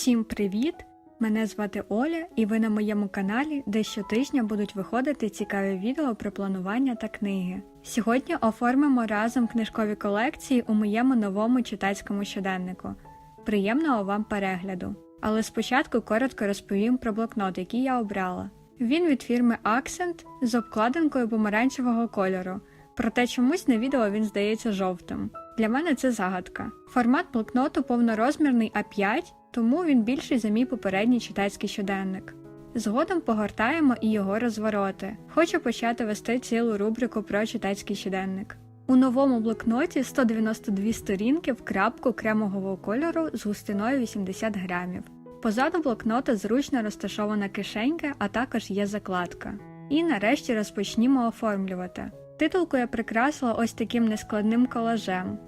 Всім привіт! Мене звати Оля, і ви на моєму каналі, де щотижня будуть виходити цікаві відео про планування та книги. Сьогодні оформимо разом книжкові колекції у моєму новому читацькому щоденнику. Приємного вам перегляду! Але спочатку коротко розповім про блокнот, який я обрала. Він від фірми Accent з обкладинкою помаранчевого кольору, проте чомусь на відео він здається жовтим. Для мене це загадка. Формат блокноту повнорозмірний А5, тому він більший за мій попередній читацький щоденник. Згодом погортаємо і його розвороти. Хочу почати вести цілу рубрику про читацький щоденник. У новому блокноті 192 сторінки в крапку кремового кольору з густиною 80 грамів. Позаду блокнота зручно розташована кишенька, а також є закладка. І нарешті розпочнімо оформлювати. Титулку я прикрасила ось таким нескладним колажем.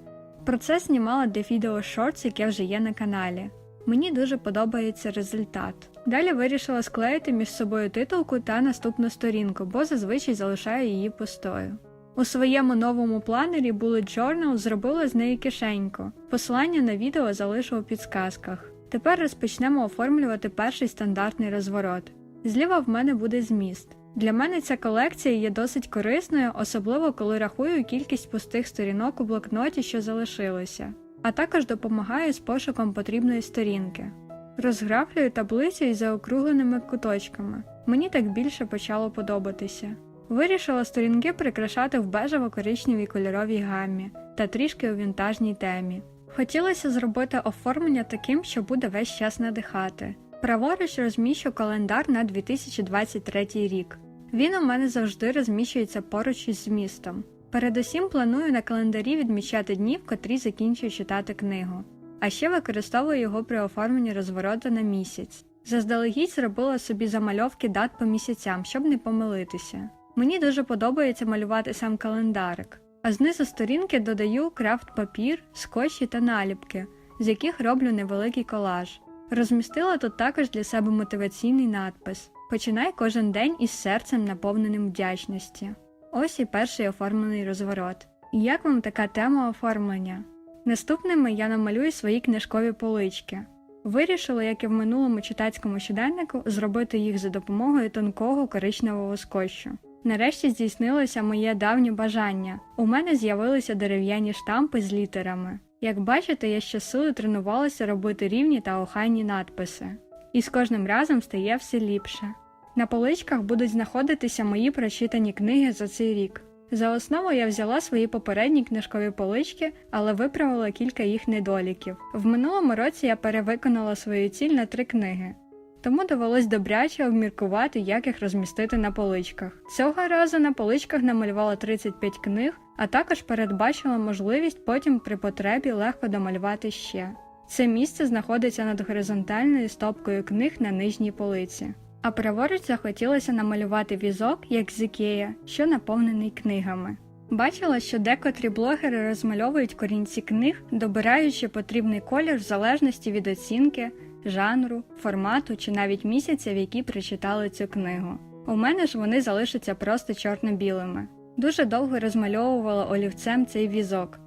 Про це знімала для відео Shorts, яке вже є на каналі. Мені дуже подобається результат. Далі вирішила склеїти між собою титулку та наступну сторінку, бо зазвичай залишаю її пустою. У своєму новому планері Bullet Journal зробила з неї кишеньку. Посилання на відео залишу у підсказках. Тепер розпочнемо оформлювати перший стандартний розворот. Зліва в мене буде зміст. Для мене ця колекція є досить корисною, особливо коли рахую кількість пустих сторінок у блокноті, що залишилося, а також допомагає з пошуком потрібної сторінки. Розграфлюю таблицю із заокругленими куточками. Мені так більше почало подобатися. Вирішила сторінки прикрашати в бежево-коричневій кольоровій гаммі та трішки у вінтажній темі. Хотілося зробити оформлення таким, що буде весь час надихати. Праворуч розміщу календар на 2023 рік. Він у мене завжди розміщується поруч із змістом. Передусім планую на календарі відмічати дні, в котрі закінчую читати книгу, а ще використовую його при оформленні розвороту на місяць. Заздалегідь зробила собі замальовки дат по місяцям, щоб не помилитися. Мені дуже подобається малювати сам календарик, а знизу сторінки додаю крафт папір, скотчі та наліпки, з яких роблю невеликий колаж. Розмістила тут також для себе мотиваційний надпис Починай кожен день із серцем, наповненим вдячності. Ось і перший оформлений розворот. І як вам така тема оформлення? Наступними я намалюю свої книжкові полички. Вирішила, як і в минулому читацькому щоденнику, зробити їх за допомогою тонкого коричневого скотчу. Нарешті здійснилося моє давнє бажання. У мене з'явилися дерев'яні штампи з літерами. Як бачите, я щосили тренувалася робити рівні та охайні надписи. І з кожним разом стає все ліпше. На поличках будуть знаходитися мої прочитані книги за цей рік. За основу я взяла свої попередні книжкові полички, але виправила кілька їх недоліків. В минулому році я перевиконала свою ціль на три книги, тому довелось добряче обміркувати, як їх розмістити на поличках. Цього разу на поличках намалювала 35 книг, а також передбачила можливість потім при потребі легко домалювати ще. Це місце знаходиться над горизонтальною стопкою книг на нижній полиці. А праворуч захотілося намалювати візок, як з Ікея, що наповнений книгами. Бачила, що декотрі блогери розмальовують корінці книг, добираючи потрібний колір в залежності від оцінки, жанру, формату чи навіть місяця, в який прочитали цю книгу. У мене ж вони залишаться просто чорно-білими. Дуже довго розмальовувала олівцем цей візок,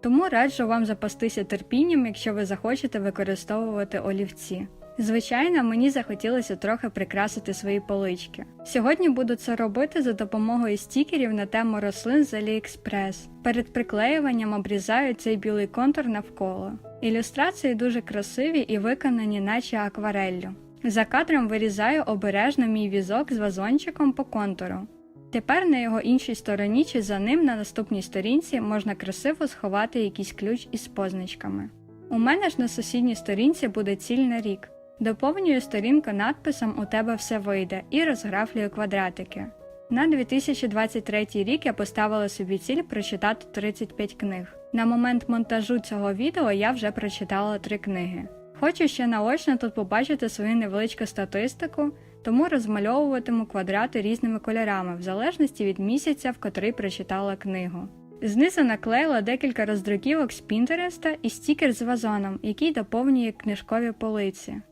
тому раджу вам запастися терпінням, якщо ви захочете використовувати олівці. Звичайно, мені захотілося трохи прикрасити свої полички. Сьогодні буду це робити за допомогою стікерів на тему рослин з AliExpress. Перед приклеюванням обрізаю цей білий контур навколо. Ілюстрації дуже красиві і виконані, наче аквареллю. За кадром вирізаю обережно мій візок з вазончиком по контуру. Тепер на його іншій стороні чи за ним на наступній сторінці можна красиво сховати якийсь ключ із позначками. У мене ж на сусідній сторінці буде ціль на рік. Доповнюю сторінку надписом У тебе все вийде і розграфлюю квадратики. На 2023 рік я поставила собі ціль прочитати 35 книг. На момент монтажу цього відео я вже прочитала 3 книги. Хочу ще наочно тут побачити свою невеличку статистику, тому розмальовуватиму квадрати різними кольорами в залежності від місяця, в котрий прочитала книгу. Знизу наклеїла декілька роздруківок з Пінтереста і стікер з вазоном, який доповнює книжкові полиці.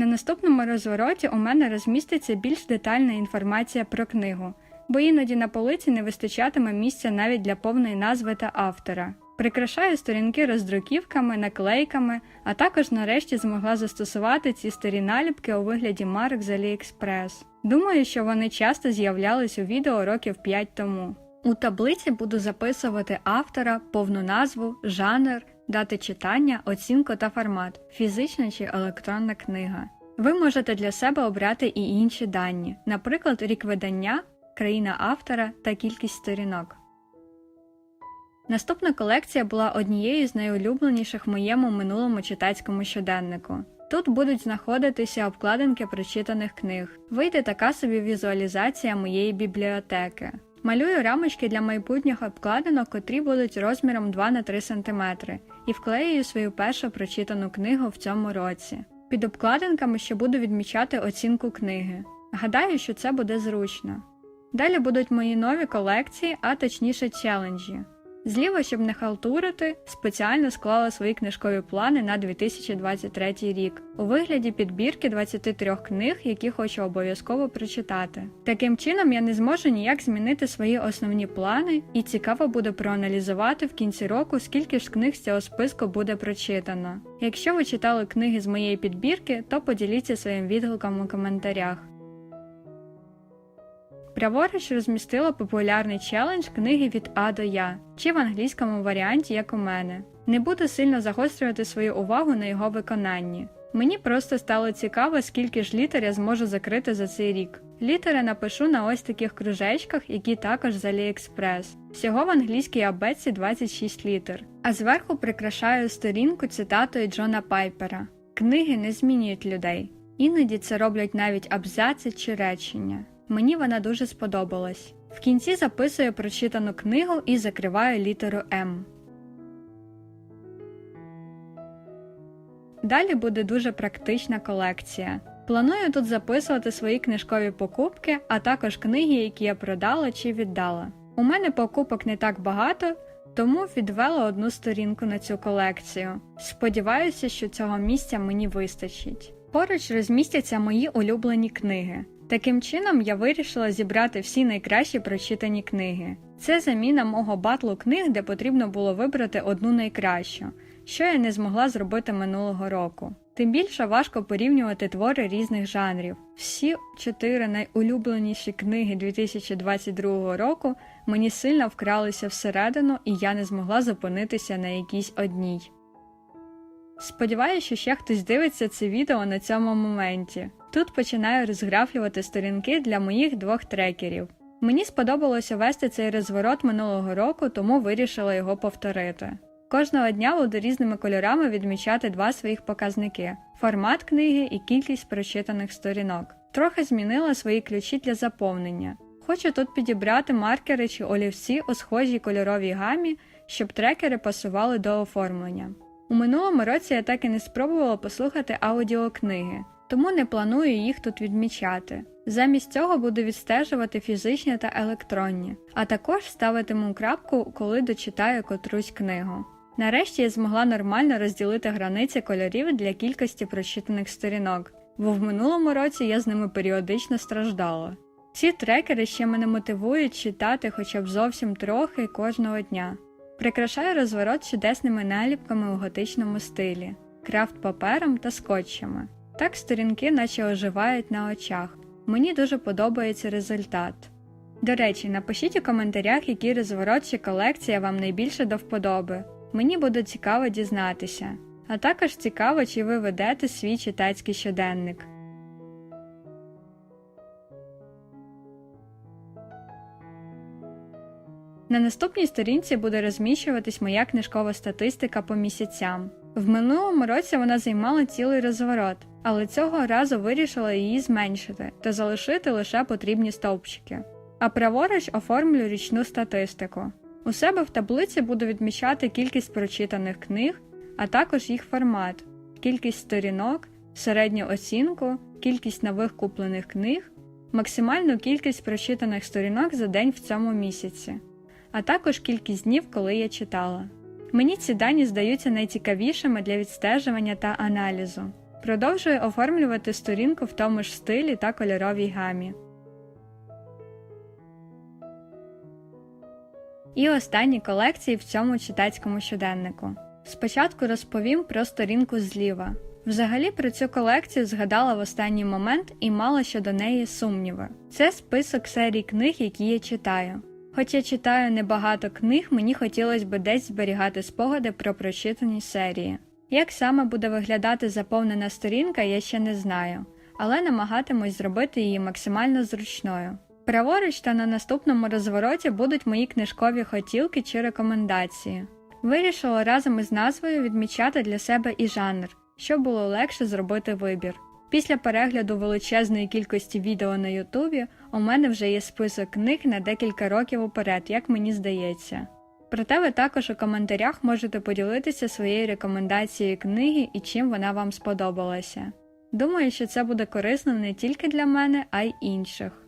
На наступному розвороті у мене розміститься більш детальна інформація про книгу, бо іноді на полиці не вистачатиме місця навіть для повної назви та автора. Прикрашаю сторінки роздруківками, наклейками, а також нарешті змогла застосувати ці старі наліпки у вигляді марок з AliExpress. Думаю, що вони часто з'являлись у відео років 5 тому. У таблиці буду записувати автора, повну назву, жанр, дати читання, оцінку та формат, фізична чи електронна книга. Ви можете для себе обрати і інші дані, наприклад, рік видання, країна автора та кількість сторінок. Наступна колекція була однією з найулюбленіших в моєму минулому читацькому щоденнику. Тут будуть знаходитися обкладинки прочитаних книг. Вийде така собі візуалізація моєї бібліотеки. Малюю рамочки для майбутніх обкладинок, котрі будуть розміром 2 на 3 см, і вклеюю свою першу прочитану книгу в цьому році. Під обкладинками ще буду відмічати оцінку книги. Гадаю, що це буде зручно. Далі будуть мої нові колекції, а точніше челенджі. Зліва, щоб не халтурити, спеціально склала свої книжкові плани на 2023 рік у вигляді підбірки 23 книг, які хочу обов'язково прочитати. Таким чином я не зможу ніяк змінити свої основні плани, і цікаво буде проаналізувати в кінці року, скільки ж книг з цього списку буде прочитано. Якщо ви читали книги з моєї підбірки, то поділіться своїм відгуком у коментарях. Праворуч розмістила популярний челендж книги від А до Я, чи в англійському варіанті, як у мене. Не буду сильно загострювати свою увагу на його виконанні. Мені просто стало цікаво, скільки ж літер я зможу закрити за цей рік. Літери напишу на ось таких кружечках, які також з AliExpress. Всього в англійській абетці 26 літер. А зверху прикрашаю сторінку цитатою Джона Пайпера: Книги не змінюють людей. Іноді це роблять навіть абзаци чи речення. Мені вона дуже сподобалась. В кінці записую прочитану книгу і закриваю літеру М. Далі буде дуже практична колекція. Планую тут записувати свої книжкові покупки, а також книги, які я продала чи віддала. У мене покупок не так багато, тому відвела одну сторінку на цю колекцію. Сподіваюся, що цього місця мені вистачить. Поруч розмістяться мої улюблені книги. Таким чином, я вирішила зібрати всі найкращі прочитані книги. Це заміна мого батлу книг, де потрібно було вибрати одну найкращу, що я не змогла зробити минулого року. Тим більше важко порівнювати твори різних жанрів. Всі чотири найулюбленіші книги 2022 року мені сильно вкралися всередину, і я не змогла зупинитися на якійсь одній. Сподіваюся, що ще хтось дивиться це відео на цьому моменті. Тут починаю розграфлювати сторінки для моїх двох трекерів. Мені сподобалося вести цей розворот минулого року, тому вирішила його повторити. Кожного дня буду різними кольорами відмічати два своїх показники формат книги і кількість прочитаних сторінок. Трохи змінила свої ключі для заповнення. Хочу тут підібрати маркери чи олівці у схожій кольоровій гамі, щоб трекери пасували до оформлення. У минулому році я так і не спробувала послухати аудіокниги, тому не планую їх тут відмічати. Замість цього буду відстежувати фізичні та електронні, а також ставитиму крапку, коли дочитаю котрусь книгу. Нарешті я змогла нормально розділити границі кольорів для кількості прочитаних сторінок, бо в минулому році я з ними періодично страждала. Ці трекери ще мене мотивують читати хоча б зовсім трохи кожного дня. Прикрашаю розворот чудесними наліпками у готичному стилі, крафт папером та скотчами. Так сторінки наче оживають на очах. Мені дуже подобається результат. До речі, напишіть у коментарях, який розворот чи колекція вам найбільше до вподоби. Мені буде цікаво дізнатися. А також цікаво, чи ви ведете свій читацький щоденник. На наступній сторінці буде розміщуватись моя книжкова статистика по місяцям. В минулому році вона займала цілий розворот, але цього разу вирішила її зменшити та залишити лише потрібні стовпчики. А праворуч оформлю річну статистику. У себе в таблиці буду відмічати кількість прочитаних книг, а також їх формат, кількість сторінок, середню оцінку, кількість нових куплених книг, максимальну кількість прочитаних сторінок за день в цьому місяці, а також кількість днів, коли я читала. Мені ці дані здаються найцікавішими для відстежування та аналізу. Продовжую оформлювати сторінку в тому ж стилі та кольоровій гамі. і останні колекції в цьому читацькому щоденнику. Спочатку розповім про сторінку зліва. Взагалі про цю колекцію згадала в останній момент і мала щодо неї сумніви. Це список серій книг, які я читаю. Хоч я читаю небагато книг, мені хотілося б десь зберігати спогади про прочитані серії. Як саме буде виглядати заповнена сторінка, я ще не знаю, але намагатимусь зробити її максимально зручною. Праворуч та на наступному розвороті будуть мої книжкові хотілки чи рекомендації. Вирішила разом із назвою відмічати для себе і жанр, щоб було легше зробити вибір. Після перегляду величезної кількості відео на Ютубі у мене вже є список книг на декілька років уперед, як мені здається. Проте ви також у коментарях можете поділитися своєю рекомендацією книги і чим вона вам сподобалася. Думаю, що це буде корисно не тільки для мене, а й інших.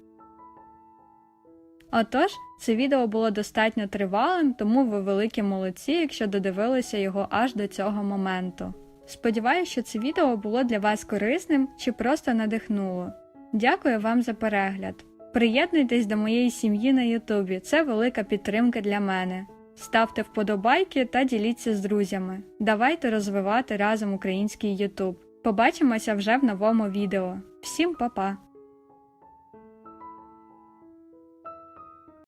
Отож, це відео було достатньо тривалим, тому ви великі молодці, якщо додивилися його аж до цього моменту. Сподіваюся, що це відео було для вас корисним чи просто надихнуло. Дякую вам за перегляд. Приєднуйтесь до моєї сім'ї на Ютубі, це велика підтримка для мене. Ставте вподобайки та діліться з друзями. Давайте розвивати разом український Ютуб. Побачимося вже в новому відео. Всім па-па!